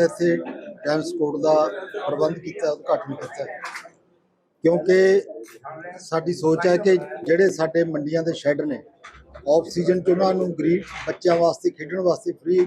ਤਾਂ ਇੱਥੇ ਟਰਾਂਸਪੋਰਟ ਦਾ ਪ੍ਰਬੰਧ ਕੀਤਾ, ਉਦਘਾਟਨ ਕੀਤਾ। ਕਿਉਂਕਿ ਸਾਡੀ ਸੋਚ ਹੈ ਕਿ ਜਿਹੜੇ ਸਾਡੇ ਮੰਡੀਆਂ ਦੇ ਸ਼ੈੱਡ ਨੇ ਆਫ ਸੀਜ਼ਨ 'ਚ ਉਹਨਾਂ ਨੂੰ ਗਰੀਬ ਬੱਚਿਆਂ ਵਾਸਤੇ, ਖੇਡਣ ਵਾਸਤੇ ਫ੍ਰੀ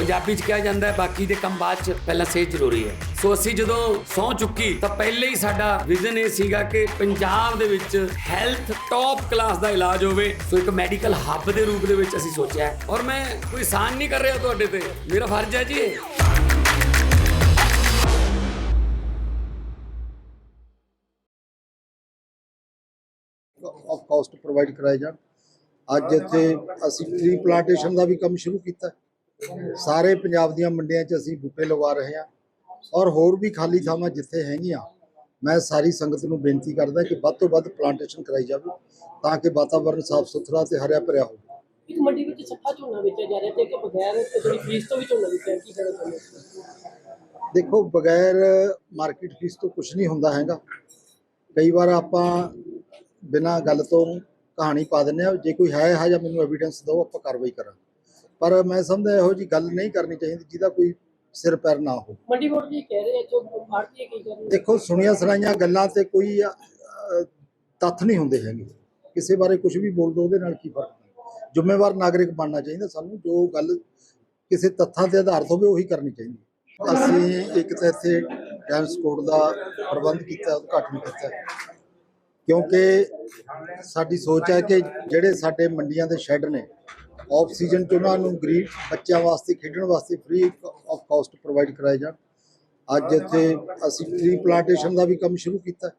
ਪੰਜਾਬੀ 'ਚ ਕਿਹਾ ਜਾਂਦਾ ਹੈ, ਬਾਕੀ ਦੇ ਕੰਮ ਬਾਅਦ 'ਚ ਪਹਿਲਾਂ ਸਿਹਤ ਜ਼ਰੂਰੀ ਹੈ। ਸੋ ਅਸੀਂ ਜਦੋਂ ਸੌ ਚੁੱਕੀ, ਤਾਂ ਪਹਿਲੇ ਹੀ ਸਾਡਾ ਵਿਜ਼ਨ ਇਹ ਸੀਗਾ ਕਿ ਪੰਜਾਬ ਦੇ ਵਿੱਚ ਹੈਲਥ ਟੌਪ ਕਲਾਸ ਦਾ ਇਲਾਜ ਹੋਵੇ। ਸੋ ਇੱਕ ਮੈਡੀਕਲ ਹੱਬ ਦੇ ਰੂਪ ਦੇ ਵਿੱਚ ਅਸੀਂ ਸੋਚਿਆ ਔਰ ਮੈਂ ਕੋਈ ਸਾਨ ਨਹੀਂ ਕਰ ਰਿਹਾ ਤੁਹਾਡੇ ਤੇ। ਮੇਰਾ ਫਰਜ਼ ਹੈ ਜੀ ਇਹ। ਆਫ ਕਾਸਟ ਪ੍ਰੋਵਾਈਡ ਕਰਾਏ ਜਾਣ। ਅੱਜ ਇੱਥੇ ਅਸੀਂ ਟ੍ਰੀ ਪਲਾਂਟੇਸ਼ਨ ਦਾ ਵੀ ਕੰਮ ਸ਼ੁਰੂ ਕੀਤਾ ਸਾਰੇ ਪੰਜਾਬ ਦੀਆਂ ਮੰਡੀਆਂ 'ਚ ਅਸੀਂ ਬੂਟੇ ਲਗਾ ਰਹੇ ਹਾਂ ਔਰ ਹੋਰ ਵੀ ਖਾਲੀ ਥਾਵਾਂ ਜਿੱਥੇ ਹੈਗੀਆਂ ਮੈਂ ਸਾਰੀ ਸੰਗਤ ਨੂੰ ਬੇਨਤੀ ਕਰਦਾ ਕਿ ਵੱਧ ਤੋਂ ਵੱਧ ਪਲਾਂਟੇਸ਼ਨ ਕਰਾਈ ਜਾਵੇ ਤਾਂ ਕਿ ਵਾਤਾਵਰਣ ਸਾਫ਼ ਸੁਥਰਾ ਤੇ ਹਰਿਆ ਭਰਿਆ ਹੋਵੇ। ਇੱਕ ਮੰਡੀ ਵਿੱਚ ਸੱਫਾ ਝੋਨਾ ਵੇਚਿਆ ਜਾ ਰਿਹਾ ਤੇ ਕਿ ਬਗੈਰ ਜਿਹੜੀ ਫੀਸ ਤੋਂ ਵੀ ਝੋਨਾ ਵੇਚਿਆ ਕੀ ਕਹਿਣਾ ਚਾਹੁੰਦੇ ਹੋ? ਦੇਖੋ ਬਗੈਰ ਮਾਰਕੀਟ ਫੀਸ ਤੋਂ ਕੁਝ ਨਹੀਂ ਹੁੰਦਾ ਹੈਗਾ। ਕਈ ਵਾਰ ਆਪਾਂ ਬਿਨਾਂ ਗੱਲ ਤੋਂ ਕਹਾਣੀ ਪਾ ਦਿੰਦੇ ਆ ਜੇ ਕੋਈ ਹੈ ਇਹੋ ਜਿਹਾ ਮੈਨੂੰ ਐਵੀਡੈਂਸ ਦਿਓ ਆਪਾਂ ਕਾਰਵਾਈ ਕਰਾਂਗੇ। ਪਰ ਮੈਂ ਸਮਝਦਾ ਇਹੋ ਜੀ ਗੱਲ ਨਹੀਂ ਕਰਨੀ ਚਾਹੀਦੀ ਜਿਹਦਾ ਕੋਈ ਸਿਰ ਪੈਰ ਨਾ ਹੋ। ਮੰਡੀ ਬੋਰਡ ਜੀ ਕਹਿ ਰਹੇ ਜੋ ਭਾਰਤੀ ਕੀ ਕਰ ਦੇਖੋ ਸੁਣੀਆਂ ਸੁਣਾਈਆਂ ਗੱਲਾਂ ਤੇ ਕੋਈ ਤੱਥ ਨਹੀਂ ਹੁੰਦੇ ਹੈਗੇ। ਕਿਸੇ ਬਾਰੇ ਕੁਝ ਵੀ ਬੋਲ ਦੋ ਉਹਦੇ ਨਾਲ ਕੀ ਫ਼ਰਕ ਪੈਂਦਾ? ਜ਼ਿੰਮੇਵਾਰ ਨਾਗਰਿਕ ਬਣਨਾ ਚਾਹੀਦਾ ਸਾਨੂੰ ਜੋ ਗੱਲ ਕਿਸੇ ਤੱਥਾਂ ਤੇ ਆਧਾਰਿਤ ਹੋਵੇ ਉਹੀ ਕਰਨੀ ਚਾਹੀਦੀ। ਅਸੀਂ ਇੱਕ ਤਾਂ ਇੱਥੇ ਟਰਾਂਸਪੋਰਟ ਦਾ ਪ੍ਰਬੰਧ ਕੀਤਾ ਉਦਘਾਟਨ ਕੀਤਾ। ਕਿਉਂਕਿ ਸਾਡੀ ਸੋਚ ਹੈ ਕਿ ਜਿਹੜੇ ਸਾਡੇ ਮੰਡੀਆਂ ਦੇ ਸ਼ੈੱਡ ਨੇ ਆਫ ਸੀਜ਼ਨ 'ਚ ਉਹਨਾਂ ਨੂੰ ਗਰੀਬ ਬੱਚਿਆਂ ਵਾਸਤੇ, ਖੇਡਣ ਵਾਸਤੇ ਫ੍ਰੀ ਆਫ ਕਾਸਟ ਪ੍ਰੋਵਾਈਡ ਕਰਾਏ ਜਾਣ। ਅੱਜ ਇੱਥੇ ਅਸੀਂ ਟ੍ਰੀ ਪਲਾਂਟੇਸ਼ਨ ਦਾ ਵੀ ਕੰਮ ਸ਼ੁਰੂ ਕੀਤਾ।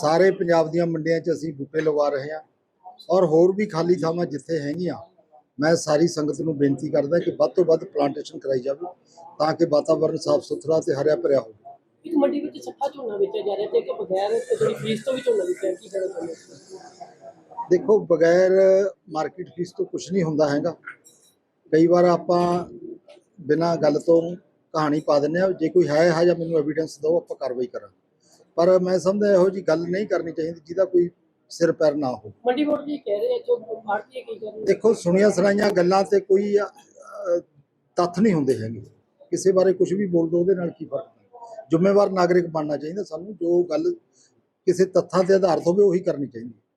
ਸਾਰੇ ਪੰਜਾਬ ਦੀਆਂ ਮੰਡੀਆਂ 'ਚ ਅਸੀਂ ਬੂਟੇ ਲਗਾ ਰਹੇ ਹਾਂ ਔਰ ਹੋਰ ਵੀ ਖਾਲੀ ਥਾਵਾਂ ਜਿੱਥੇ ਹੈਗੀਆਂ, ਮੈਂ ਸਾਰੀ ਸੰਗਤ ਨੂੰ ਬੇਨਤੀ ਕਰਦਾ ਕਿ ਵੱਧ ਤੋਂ ਵੱਧ ਪਲਾਂਟੇਸ਼ਨ ਕਰਾਈ ਜਾਵੇ ਤਾਂ ਕਿ ਵਾਤਾਵਰਣ ਸਾਫ਼ ਸੁਥਰਾ ਤੇ ਹਰਿਆ ਭਰਿਆ ਹੋਵੇ। ਇੱਕ ਮੰਡੀ ਵਿੱਚ ਸੱਫਾ ਝੋਨਾ ਵੇਚਿਆ ਜਾ ਰਿਹਾ ਤੇ ਕਿ ਬਗੈਰ ਜਿਹੜੀ ਫੀਸ ਤੋਂ ਵੀ ਝੋਨਾ ਵੇਚਿਆ, ਕੀ ਕਹਿਣਾ ਚਾਹੁੰਦੇ ਦੇਖੋ ਬਗੈਰ ਮਾਰਕੀਟ ਫੀਸ ਤੋਂ ਕੁਝ ਨਹੀਂ ਹੁੰਦਾ ਹੈਗਾ। ਕਈ ਵਾਰ ਆਪਾਂ ਬਿਨਾਂ ਗੱਲ ਤੋਂ ਕਹਾਣੀ ਪਾ ਦਿੰਦੇ ਆ ਜੇ ਕੋਈ ਹੈ ਇਹੋ ਜਿਹਾ ਮੈਨੂੰ ਐਵੀਡੈਂਸ ਦਿਓ ਆਪਾਂ ਕਾਰਵਾਈ ਕਰਾਂਗੇ। ਪਰ ਮੈਂ ਸਮਝਦਾ ਇਹੋ ਜੀ ਗੱਲ ਨਹੀਂ ਕਰਨੀ ਚਾਹੀਦੀ ਜਿਹਦਾ ਕੋਈ ਸਿਰ ਪੈਰ ਨਾ ਹੋ। ਮੰਡੀ ਬੋਰਡ ਜੀ ਕਹਿ ਰਹੇ ਜੋ ਭਾਰਤੀ ਕੀ ਕਰ ਦੇਖੋ ਸੁਣੀਆਂ ਸੁਣਾਈਆਂ ਗੱਲਾਂ ਤੇ ਕੋਈ ਤੱਥ ਨਹੀਂ ਹੁੰਦੇ ਹੈਗੇ। ਕਿਸੇ ਬਾਰੇ ਕੁਝ ਵੀ ਬੋਲ ਦੋ ਉਹਦੇ ਨਾਲ ਕੀ ਫ਼ਰਕ ਪੈਂਦਾ? ਜ਼ਿੰਮੇਵਾਰ ਨਾਗਰਿਕ ਬਣਨਾ ਚਾਹੀਦਾ ਸਾਨੂੰ ਜੋ ਗੱਲ ਕਿਸੇ ਤੱਥਾਂ ਤੇ ਆਧਾਰਿਤ ਹੋਵੇ ਉਹੀ ਕਰਨੀ ਚਾਹੀਦੀ।